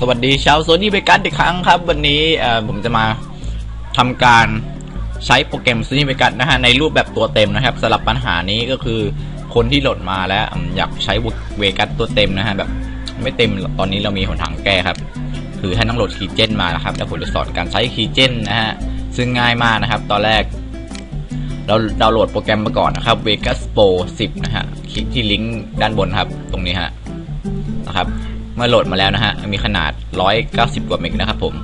สวัสดีชาวโซนี่เบกัสอีกครั้งครับ วันนี้ผมจะมาทำการใช้โปรแกรมโซนี่เบกัสนะฮะในรูปแบบตัวเต็มนะครับสำหรับปัญหานี้ก็คือคนที่โหลดมาแล้วอยากใช้เวกัสตัวเต็มนะฮะแบบไม่เต็มตอนนี้เรามีหนทางแก้ครับ คือให้ต้องโหลดคีเจนมานะครับแล้วผมจะสอนการใช้คีเจนนะฮะซึ่งง่ายมากนะครับ ตอนแรก เราดาวน์โหลดโปรแกรมมาก่อนนะครับ Vegas Pro 10 นะฮะคลิกที่ลิงก์ด้านบนครับ ตรงนี้ฮะนะครับ เมื่อโหลดมาแล้วนะฮะ มีขนาด 190 กว่าเมกนะครับผม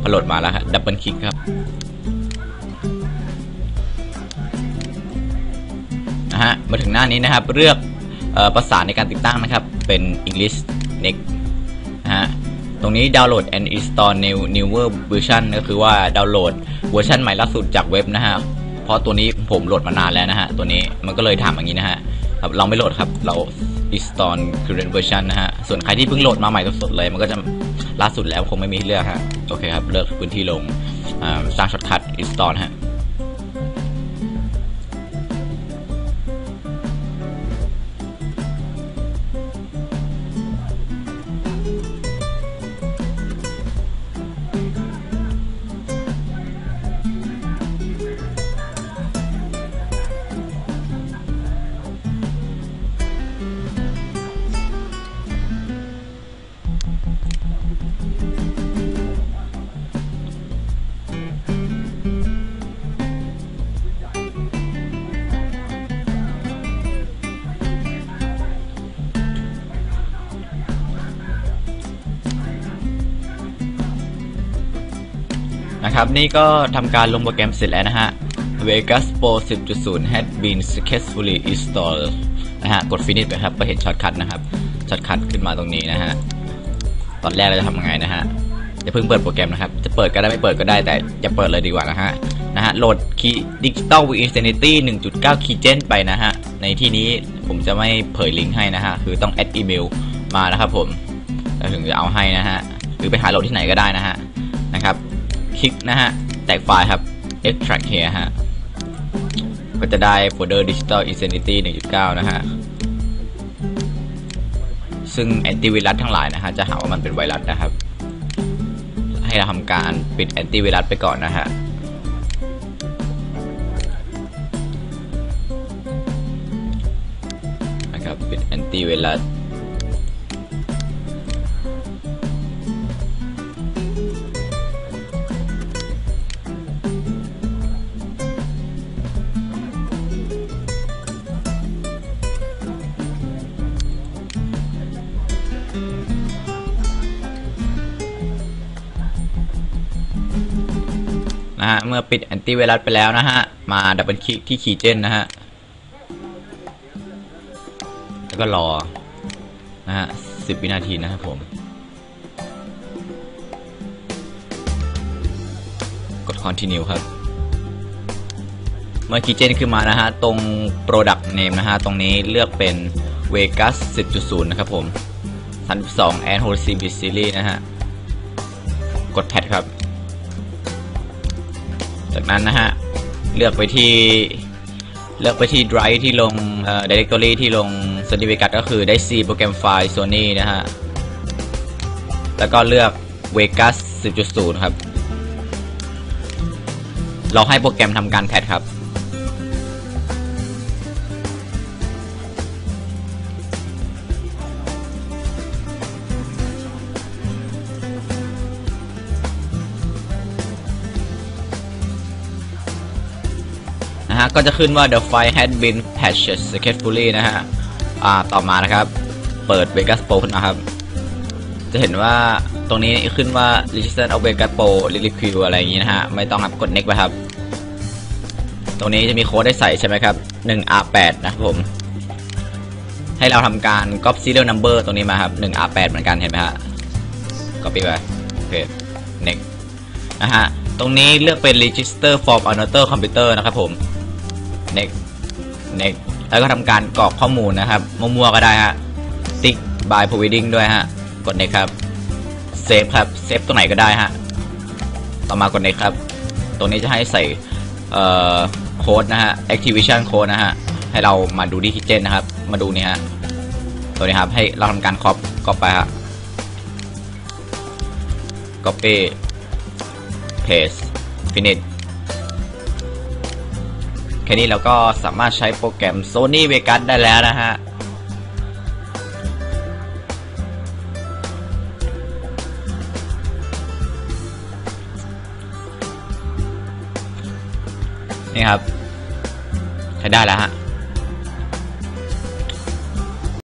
พอโหลดมาแล้วครับดับเบิลคลิกครับนะฮะมาถึงหน้านี้นะครับเลือกออภาษาในการติดตั้งนะครับ เป็น English Next นะฮะตรงนี้ดาวน์โหลด and install new newer version ก็คือว่าดาวน์โหลดเวอร์ชันใหม่ล่าสุดจากเว็บนะฮะเพราะตัวนี้ผมโหลดมานานแล้วนะฮะตัวนี้มันก็เลยถามอย่างนี้นะฮะเราไม่โหลดครับเรา install current version นะฮะ ส่วนใครที่เพิ่งโหลดมาใหม่สดๆเลย มันก็จะล่าสุดแล้วคงไม่มีให้เลือกฮะ โอเคครับ เลือกพื้นที่ลงสร้างช็อตคัท install ฮะ นะครับนี่ก็ทำการลงโปรแกรมเสร็จแล้วนะฮะ Vegas Pro 10.0 has been successfully installed นะฮะ กด finish ไปครับก็เห็นช็อตคัทนะครับ ช็อตคัทขึ้นมาตรงนี้นะฮะ ตอนแรกเราจะทำยังไงนะฮะอย่าเพิ่งเปิดโปรแกรมนะครับ จะเปิดก็ได้ไม่เปิดก็ได้แต่อย่าเปิดเลยดีกว่านะฮะ นะฮะ โหลดคีย์ Digital v Infinity 1.9 Keygen ไปนะฮะ ในที่นี้ผมจะไม่เผยลิงก์ให้นะฮะ คือต้องแอดอีเมลมานะครับผม แล้วถึงจะเอาให้นะฮะ หรือไปหาโหลดที่ไหนก็ได้นะฮะ คลิกนะฮะ แตกไฟล์ครับ extract here ฮะ ก็จะได้โฟลเดอร์ digital insanity 1.9 นะฮะ ซึ่งแอนตี้ไวรัสทั้งหลายนะฮะ จะหาว่ามันเป็นไวรัสนะครับ ให้เราทำการปิดแอนตี้ไวรัสไปก่อนนะฮะนะครับปิดแอนตี้ไวรัส นะฮะ เมื่อปิดแอนตี้ไวรัสไปแล้วนะฮะ มาดับเบิลคลิกที่คีย์เจนนะฮะ แล้วก็รอ นะฮะสิบวินาทีนะครับผม กด continue ครับ เมื่อคีย์เจนขึ้นมานะฮะ ตรง product name นะฮะ ตรงนี้เลือกเป็น Vegas 10.0 นะครับผม32 and Whole CB Series นะฮะ กด Pad ครับ จากนั้นนะฮะ เลือกไปที่เลือกไปที่ drive ที่ลงเอ่อ directory ที่ลง certificate ก็คือได้ C โปรแกรมไฟล์ Sony นะฮะ แล้วก็เลือก Vegas 10.0 ครับ เราให้โปรแกรมทำการแพทครับ ก็จะขึ้นว่า the file had been patched successfully นะฮะ อ่า ต่อมานะครับ เปิด Vegas Pro ขึ้นมาครับ จะเห็นว่าตรงนี้ขึ้นว่า register of Vegas Pro review อะไรอย่างนี้นะฮะ ไม่ต้องครับกด next ไปครับ ตรงนี้จะมีโค้ดได้ใส่ใช่ไหมครับ 1R8 นะครับผม ให้เราทำการ copy serial number ตรงนี้มาครับ 1R8 เหมือนกันเห็นไหมฮะ copy ไป โอเค next นะฮะตรงนี้เลือกเป็น register from another computer นะครับผม next next แล้วก็ทำการกรอกข้อมูลนะครับ มั่วๆก็ได้ฮะ tick by providing ด้วยฮะ กด next ครับ save ครับ save ตรงไหนก็ได้ฮะ ต่อมากด next ครับ ตรงนี้จะให้ใส่เอ่อโค้ดนะฮะ activation code นะฮะ ให้เรามาดูที่ kitchen นะครับ มาดูนี่ฮะ ตัวนี้ครับ ให้เราทำการครอปครอปไปฮะ copy paste finish แค่นี้เราก็สามารถใช้โปรแกรม Sony Vegas ได้แล้วนะฮะนี่ครับ ใช้ได้แล้วฮะ